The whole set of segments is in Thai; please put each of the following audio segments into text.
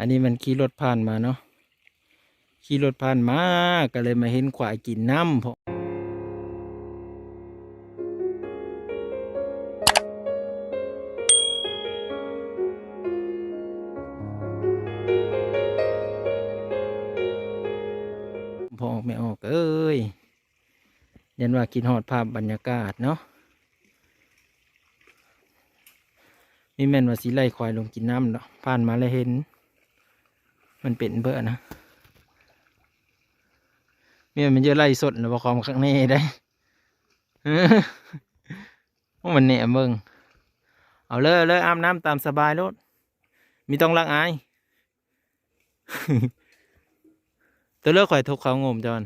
อันนี้มันขี่รถผ่านมาเนาะขี่รถผ่านมาก็เลยมาเห็นควายกินน้ำพอพอออกไม่ออกเอ้ยยันว่ากินหอดภาพบรรยากาศเนาะมีแม่นว่าสีไล่ควายลงกินน้ำเนาะผ่านมาแล้วเห็น มันเป็นเบอร์นะเมีมันเยอะไล่สดนะบอกความข้างในได้ว่ามันเนี่ยเบิ่งเอาเลยเลยอาบน้ำตามสบายรถมีต้องล้างอายตัวเลือกข่อยทุกเขางมจอน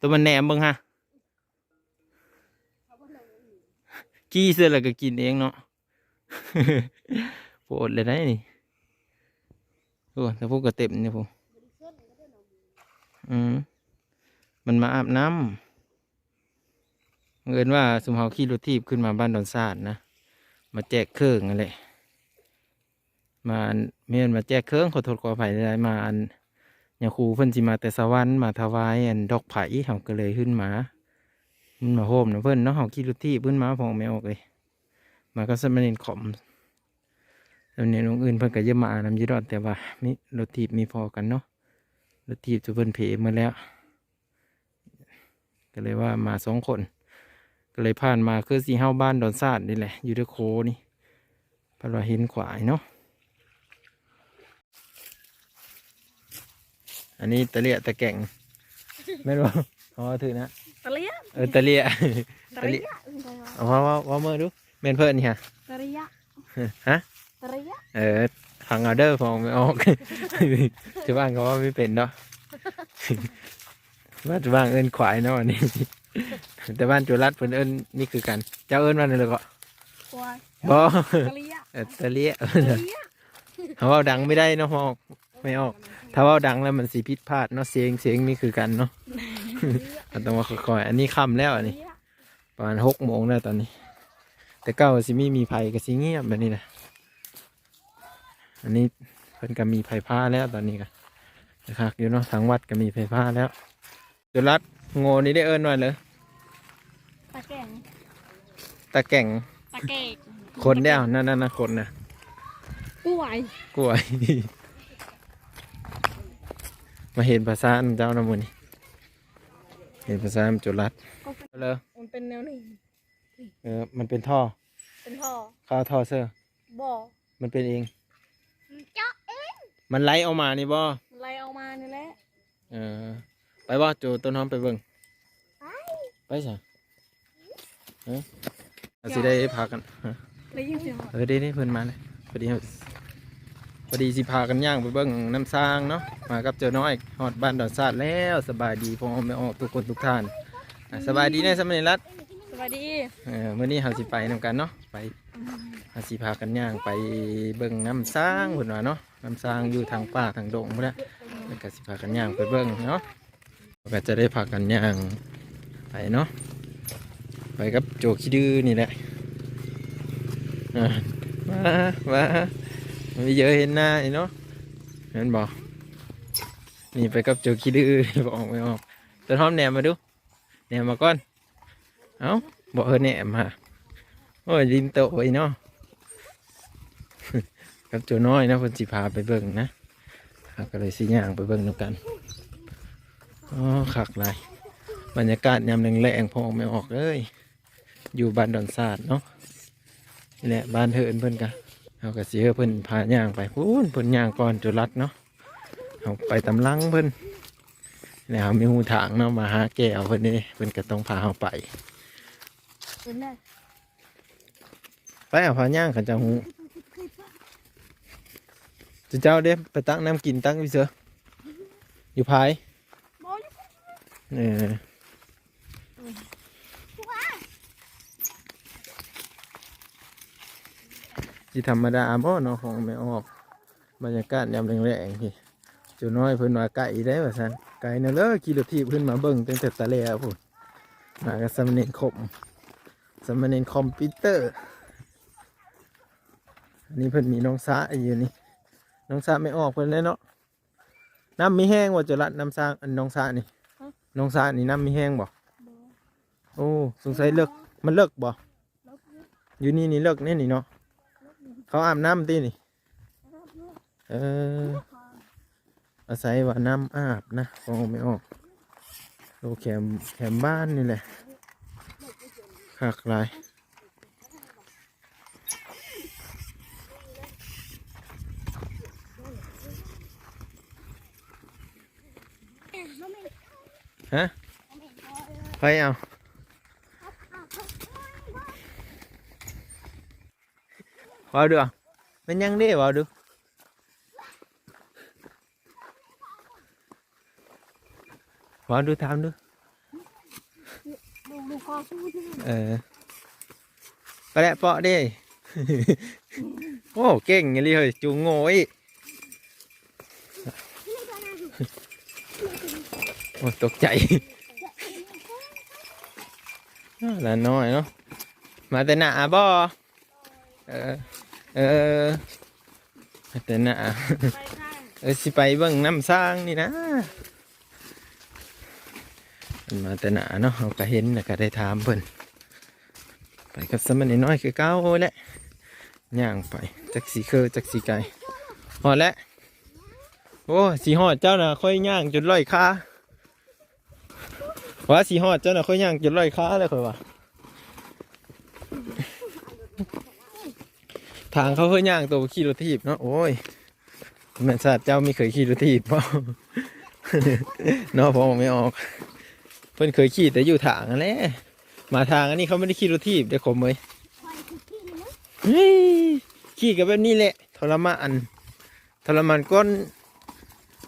ตัวมันแหนมเบิ่งฮะกี้เสื้อแล้วก็กินเองเนาะปวดเลยได้นี่ โอ้แต่พวกก็เต็มเนี่ยผมอืมมันมาอาบน้ำเงินว่าสมเฮาขี่รถทีบขึ้นมาบ้านดอนซาดนะ มาแจกเครื่องอะไรมาเมียนมาแจกเครื่องขอโทษขออภัยได้มาอันยาคูเพิ่นสิมาแต่สวรรค์มาถวายอันดอกไผ่เขาก็เลยขึ้นมามันมาโฮมนะเพิ่นเนาะเขาขี่รถทีบขึ้นมาพองไม่ออกเลยมาก็สมนินขอม สมเนินองค์อื่นเพิ่นก็เยอะมานำอยืดอดแต่ว่ามีรถทีบมีพอกันเนาะรถทีบจะเพิ่นเพมาแล้ว ก็เลยว่ามาสองคน ก็เลยผ่านมาคือสีเฮาบ้านดอนซาดนี่แหละอยู่ที่โคนี่เพราะว่าเห็นขวายเนาะอันนี้ตะเลียตะแก่งไม่รู้อ๋อถือนะตะเลียเออตะเลียตะตะเลีเลียยเอาว่าว่าว่าเมื่อดูเมนเพิ่นนี่ฮะตะเลียฮะ ตะเลียเออฟังเอาเด้อฟองไม่ออก ที่บ้านเขาว่าไม่เป็นเนาะบ้านที่บ้านเอิ้นขวายเนาะอันนี้ แต่บ้านจุรัดเพิ่นเอิ้นนี่คือกัน เจ้าเอิ้นว่าอะไรก็ควายบ่ตะเลียเออตะเลียตะเลียเขาเว่าดังไม่ได้เนาะพอออกไม่ออก ถ้าเว่าดังแล้วมันสีพิษพลาดเนาะเสียงเสียงนี่คือกันเนาะอันต้องมาค่อยๆอันนี้ค่ำแล้วอันนี้ประมาณหกโมงแล้วตอนนี้ แต่เก้าสิมีมีไผ่กับสิเงียบแบบนี้นะ อันนี้เพิ่นก็มีไผ่ผ้าแล้วตอนนี้กันนะครับอยู่เนาะทางวัดก็มีไผ่ผ้าแล้วจุรัดโง่นี่ได้เอิ้นว่าเลยตะแก่งตะแก่งตะเกกคนเดียวนั่นนั่นนะคนนะกล้วยกล้วย มาเห็นภาษาอันเจ้านะมุนี่เห็นภาษาอันจุรัดเลยมันเป็นแนวนี้เออมันเป็นท่อ เป็นท่อข้าวท่อเซอร์บ่อมันเป็นเองเจาะ มันไหลออกมานี่บ่ไล่เอามานี่แหละเออ ไปบ่โจต้นหอมไปเบิ่งไปสิเออเอาสิได้พากันฮะได้ยินเสียงเออได้ได้เพิ่นมาเลยพอดีพอดีสิพากันย่างไปเบิ่งน้ำซางเนาะมากับเจ้าน้อยฮอดบ้านดอนซาดแล้วสบายดีพ่อแม่ออกทุกคนทุกท่านอะสบายดีแน่สมัยรัตสวัสดีเออมื้อนี้เฮาสิไปนํกันเนาะไปเฮาสิพากันย่างไปเบิ่งน้ำซางเพิ่นว่าเนาะ น้ำซางอยู่ทางป่าทางดงพุ่นแหละแล้วก็สิพากันย่างไปเบิ่งเนาะก็จะได้พากันย่างไปเนาะไปกับโจขี้ดื้อนี่แหละมามาไม่เยอะเห็นหน้าเนาะเห็นบอกนี่ไปกับโจขี้ดื้อบอกไม่ออกต้นหอมแหนมมาดูแหนมมาก่อนเอ้าบอกเออแหนมมาโอ้ยดินโตไอ้เนาะ กับโจน้อยนะเพิ่นสิพาไปเบิ่งนะเราก็เลยสิย่างไปเบิ่งนำกันอ๋อคักหลายบรรยากาศยามแรงๆพอออกไม่ออกเลย อยู่บ้านดอนซาดเนาะนี่แหละบ้านเฮินเพิ่นกะเอาก็สิเฮอเพิ่นพาย่างไปพูนเพิ่นย่างก่อนจุรัดเนาะเอาไปตำลังเพิ่นแล้วมีหูถางเนาะมาหาแก้วเพิ่นนี่เพิ่นก็ต้องพาเอาไปเป็นไงไปเอาพาย่างขันจะหู จะเจ้าเด้ไปตั้งน้ำกินตั้งวิเสืออยู่ภายเออที่ธรรมดาบ่เนาะของไม่ออกบรรยากาศยามแรงๆที่จูน้อยเพิ่นว่าไก่ได้ว่าซั่นไก่เนาะเลยขี่รถทีบขึ้นมาเบิ่งตั้งแต่ตะแล้วพุ่นมากับสำเนียงคมสำเนียงคอมพิวเตอร์อันนี้เพิ่นมีน้องสาอยู่นี่ น้องสาไม่ออกเพิ่นเลยเนาะน้ำมีแห้งว่าจะรัดน้ำสร้างอันน้องสานี่น้องสานี่น้ำมีแห้งบ่บ่โอ้สงสัยเลิกมันเลิกบ่ลบอยู่อยู่นี่นี่เลิกแน่นี่เนาะเขาอาบน้ำตีนี่ลบอยู่เอออาศัยว่าน้ำอาบนะฟองไม่ออกโลแคมแคมบ้านนี่แหละหักหลาย บ่แม่น ฮะบ่แม่นพอเลยไปเอาอ้าววาวดูอะมันยังได้วาวดูวาวดูทำดูดูดูคอสู้ที่เออไปแล้วเปาะดิโอ้เก่งอย่างนี้เลยจูงโง่อีก โอ้ตกใจหลานน้อยเนาะมาแต่หน้าบ่เออเออมาแต่หน้าไปข้างเออสิไปเบิ่งน้ำสร้างนี่นะมันมาแต่หนาเนาะเราก็เห็นแล้วก็ได้ถามเพิ่นไปกับสามเณรน้อยคือเก้าแหละย่างไปจักสีเคอจักสีไก่หอดแล้วโอ้สีหอดเจ้าน่ะค่อยย่างจนลอยขา ว่าสีหอดเจ้าน่ะค่อยย่างจนลอยขาเลยค่อยว่าทางเขาค่อยย่างตัวขี่รถทีบเนาะโอ้ยแม่นสัตว์เจ้าม่เคยขี่รถถีบเปล่าเนาะพอไม่ออก เพิ่นเคยขี่แต่อยู่ทางนั่นแหละมาทางอันนี้เขาไม่ได้ขี่รถถีบเด้อขมเลยคอยคือพี่นี่นะเฮ้ยขี่กันแบบนี้แหละทรมานทรมานก้น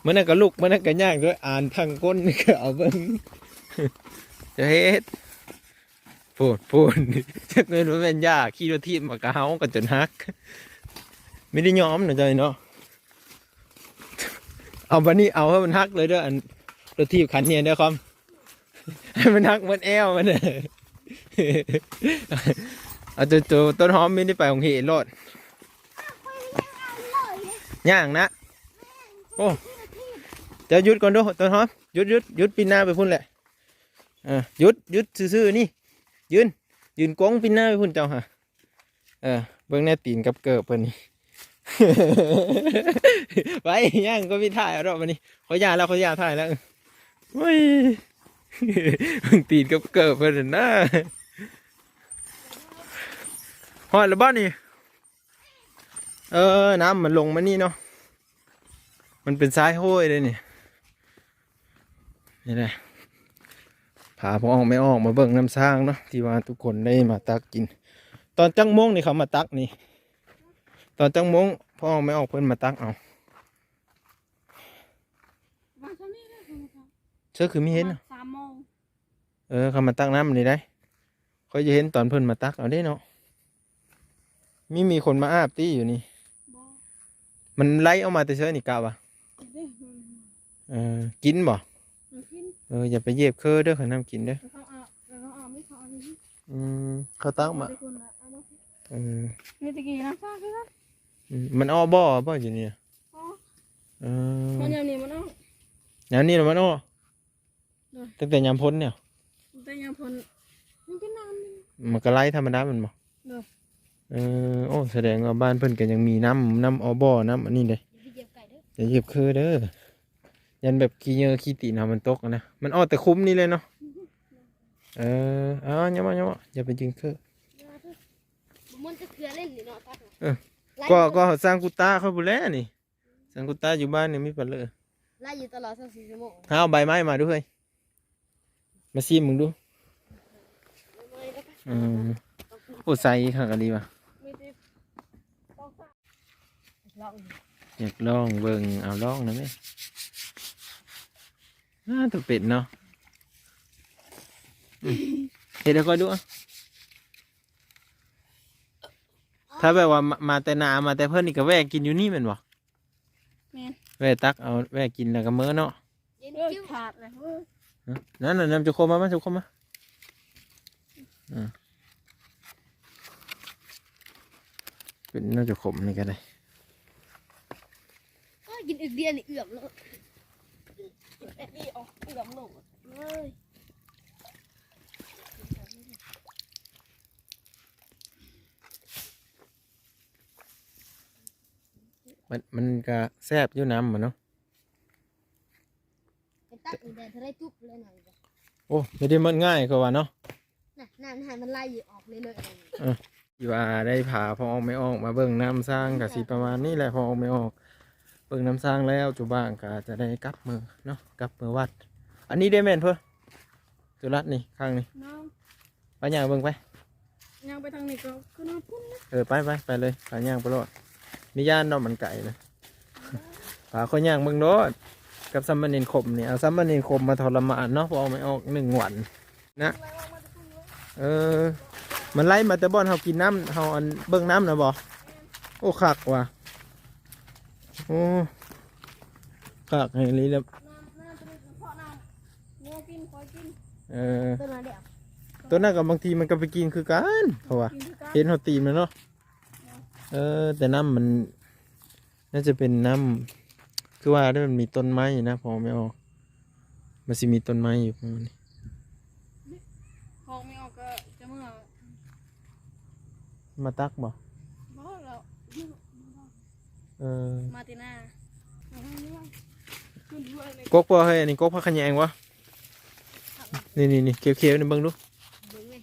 เมื่อนั้นก็ลุกเมื่อนั้นก็ย่างด้วยอ่านทางก้นก็เอาเบิ่ง จะเฮ็ดพูดพูดจักเงินว่าแม่นยากขี่รถถีบมากะเฮากันจนฮัก ไม่ได้ย้อมนะจอยเนาะเอาบันนี้เอาให้มันฮักเลยเด้ออันรถทีบคันเนี้ยเด้อคอมให้มันฮักมันแอวมันเด้อเอาตัวต้นหอมไม่ได้ไปของเหตุรอดย่างนะโอ้จะหยุดก่อนเดูต้นหอมหยุดหยุดหยุดปีนหน้าไปพุ่นแหละ อยุดยุดซื่อๆนี่ ยืน ยืนกงปีนหน้าไปพุ่นเจ้าฮะเออเบิ่งแน่ตีนกับเกิบเพิ่นนี่ไปย่างก็ไม่ถ่ายรอกวันนี้เขาย่าแล้วเขาย่าถ่ายแล้วโอ้ยมึงตีนกับเกิบเพิ่นนะหอดแล้วบ้านนี่เออน้ำมันลงมานี่เนาะมันเป็นซ้ายห้วยเลยนี่นี่แหละ พาพ่อออกไม่ออกมาเบิ่งน้ำสร้างเนาะที่ว่าทุกคนได้มาตักกิน ตอนจังโมงนี่เขามาตักนี่ ตอนจังโมงพ่อออกไม่ออกเพิ่นมาตักเอามาเท่านี้เลยคุณครับเชื่อคือไม่เห็นน่ะสามโมงเออเขามาตักน้ำนี่ได้เขาจะเห็นตอนเพิ่นมาตักเอาได้เนาะมีมีคนมาอาบตี้อยู่นี่บ่มันไล่ออกมาแต่เช้านี่กะวะเด้อเออกินบ่มันกิน เอออย่าไปเหยียบเคอเด้อเขาน้ำกินเด้อเขาเอาเขาเอาไม่เขาเอานี่อืมเขาตักมาไปคุณละเอามาสิเออมีตะกี้นะฟ้าคือกันอืมมันอ้อบ่อบ่อยู่เนี่ยอ๋อเออมันยามนี้มันเอายามนี้น่ะมันอ้อเออตั้งแต่ยามพ้นเนี่ยแต่ยามพ้นมันเป็นน้ำนี่มันก็ไล่ธรรมดามันบ่เด้อเออโอ้แสดงว่าบ้านเพิ่นก็ยังมีน้ำน้ำอ้อบ่อน้ำอันนี้เลยอย่าไปเหยียบไก่เด้ออย่าเหยียบคือเด้อ ยันแบบขี้เหยอะขี้ตีนเอามันตกอะนะ มันออกแต่คุ้มนี่เลยเนาะ เออเอาอย่ามาอย่ามาอย่าไปจึงคือมันจะเถื่อเล่นนี่เนาะตัดเออก็ก็เขาสร้างกุตาเขาบุแลนี่ สร้างกุตาอยู่บ้านเนี่ยมีปัญเลยไล่อยู่ตลอด24ชั่วโมงเอาใบไม้มาด้วยมาซีมึงดู อืมโอ้ใส่ข้างกันดีว่ะมีแต่ต้องฟ้าลองอยากลองเบิ่งเอาลองนะแม่ อ่าตัวเป็ดเนาะอืมเห็นแล้วก็ดูอะถ้าแบบว่ามามาแต่นามาแต่เพื่อนนี่ก็แวะกินอยู่นี่แมันบ่แม่น แวะตักเอาแวะกินแล้วก็มื้อเนาะเย็นคิ้วขาดเลยเว้ยนั่นน่ะนำจุโคมมามาจุโคมมาอ่าเป็นน่าจะขมนี่ก็ได้เดียนนี่เอื้อมเลย เอ็ดดี้ออกเอือมหนูเอ้ยมันมันก็แซ่บอยู่น้ำมันเนาะไปตักอีแดนเธอได้ทุบเลยหน่อยจ้ะโอ้ไม่ได้มันง่ายก็ว่าเนาะน่ะน้ำให้มันไล่ออกเลยเลยอะไรนี่ที่ว่าได้ผ่าพอออกไม่ออกมาเบิ่งน้ำสร้างกับสีประมาณนี้แหละพอออกไม่ออกเบิ่งน้ำสร้างแล้วจุบ้างก็จะได้กลับมือเนาะกลับมือวัด อันนี้ได้แม่นเพื่อจุรัดนี่ข้างนี้น้องไปย่างเบิ่งไปยังไปทางนี้ก็คือน้องพุ่นนะเออไปไปไปเลยไปย่างไปโลดมีย่านเนาะมันไก่นะผาคนย่างเบิ่งโลดกับซัมมานินคมนี่เอาซัมมานินคมมาทรมานเนาะพอออกไม่ออกหนึ่งวันนะเออมันไล่มาแต่บ่อนเฮากินน้ำเฮาอันเบิ่งน้ำนะบ่โอ้คักว่ะ โอ้คักให้ลีแล้วน้ำน้ำตัวนี้เพาะน้ำงัวกินควายกินเออต้นมาเดียวตัวนั้นกับบางทีมันก็ไปกินคือกันเขาว่ากินที่กันเห็นเขาตีมันเนาะเออ แต่น้ำมัน น่าจะเป็นน้ำคือว่าได้มันมีต้นไม้นะพอไม่ออกมันสิมีต้นไม้อยู่ประมาณนี้พอไม่ออกก็จะเมื่อมาตักบ่บ่แล้วเออ มาติน่าเอาให้นี่ว่าขึ้นด้วยเลยกกบ่เฮ้ยอันนี้กกพักขะแยงวะนี่นี่นี่เขียวๆนี่เบิ่งดูเบิ่งไง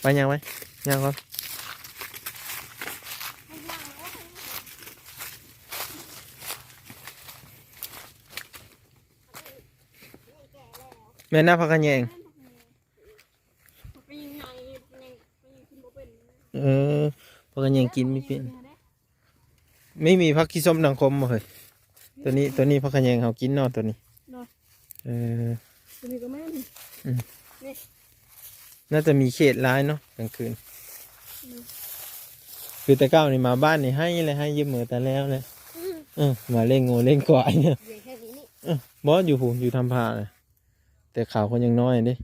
ไปยังไว้ยังก่อนแม่น้าพักขะแยงไปยิงไงไปยิงไปยิงขึ้นบ่เป็นเออพักขะแยงกินไม่เป็น ไม่มีพักขี้ส้มดังคมบ่เฮ้ยตัวนี้ตัวนี้พักขะแยงเขากินเนอตัวนี้เนาะ เออ ตัวนี้ก็แม่นน่าจะมีเขตร้ายเนาะกลางคืนคือแต่เก้านี่มาบ้านนี่ให้เลยให้ยืมมือแต่แล้วเลยเออมาเล่นงูเล่นกวายเนี่ยเดี๋ยวแค่นี้นี่เออบอสอยู่หูอยู่ทำพาเลยแต่ข่าวคนยังน้อยเดิ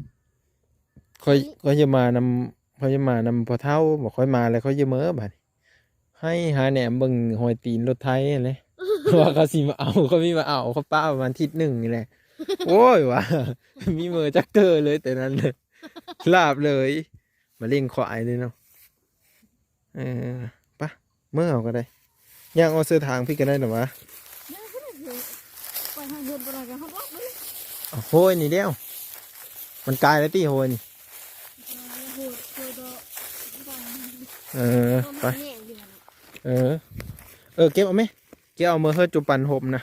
ค่อยค่อยจะมานำค่อยจะมานำพอเท่าบอกค่อยมาแล้วค่อยจะเมื่อบัดนี้ ให้หาแหนมเบิ่งหอยตีนรถไทยเลยว่าเขาสิมาเอาเขามีมาเอาเขาป้าประมาณทิศหนึ่งนี่แหละโอ้ยว่ะมีมือจักเตอร์เลยแต่นั้นเลยลาบเลย มาเล่งควายเลยเนาะเออปะเมื่อเอาก็ได้ย่างเอาเสื้อทางพี่ก็ได้หรอวะไปให้เดินไปไหนกันเขาบอกเลยเอาโหยนี่เดียว มันกลายแล้วตีโหยนี่โหดโหดดอกเออต้นไป เออ เออเก็บเอาไหมเก็บเอามือเฮือจุปันหมนะ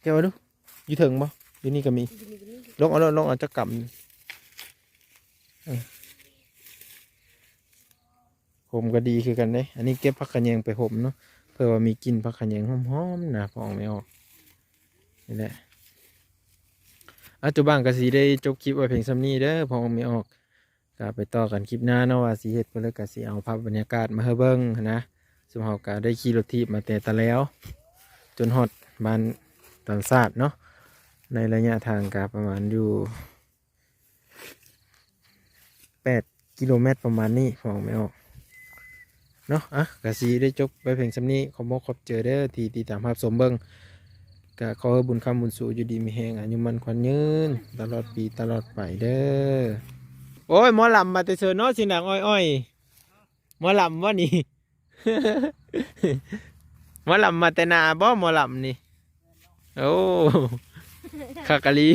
เก็บเอาดูอยู่ถึงบ่อยู่นี่ก็มีอยู่นี่ก็มีลงเอาลงเอาจะกำเออผมก็ดีคือกันเด้อันนี้เก็บผักขะแยงไปห่มเนาะเพื่อว่ามีกลินผักขะแยงหอมๆนะพอออกไม่ออกนี่แหละอาจุบังก็สีได้จบคลิปไว้เพียงสำนี้เด้อพอออกไม่ออกก็ไปต่อกันคลิปหน้าเนาะว่าสีเฮ็ดเพื่อก็สีเอาภาพบรรยากาศมาให้เบิ่งนะส มเฮาก็ได้ขี่รถทีบมาแต่ตะแล้ว จนฮอดบ้านตอนศาสตร์เนาะในระยะทางก็ประมาณอยู่แปดกิโลเมตรประมาณนี้พออกไม่ออกเนาะอะกะสีได้จบไปเพียงสำนี้ขอบอกขอบเจอเด้อทีติดตามภาพสมเบิงกะขอบุญคำบุญสู่อยู่ดีมีแหงอายุมันควันยืน ตลอดปีตลอดไปเด้อโอ้ยหมอลำมาแต่เชิญเนาะสิหนังอ้อยๆหมอลำว่านี่ หมอลำมาแต่นาบ่หมอลำนี่ โอ้คากะลี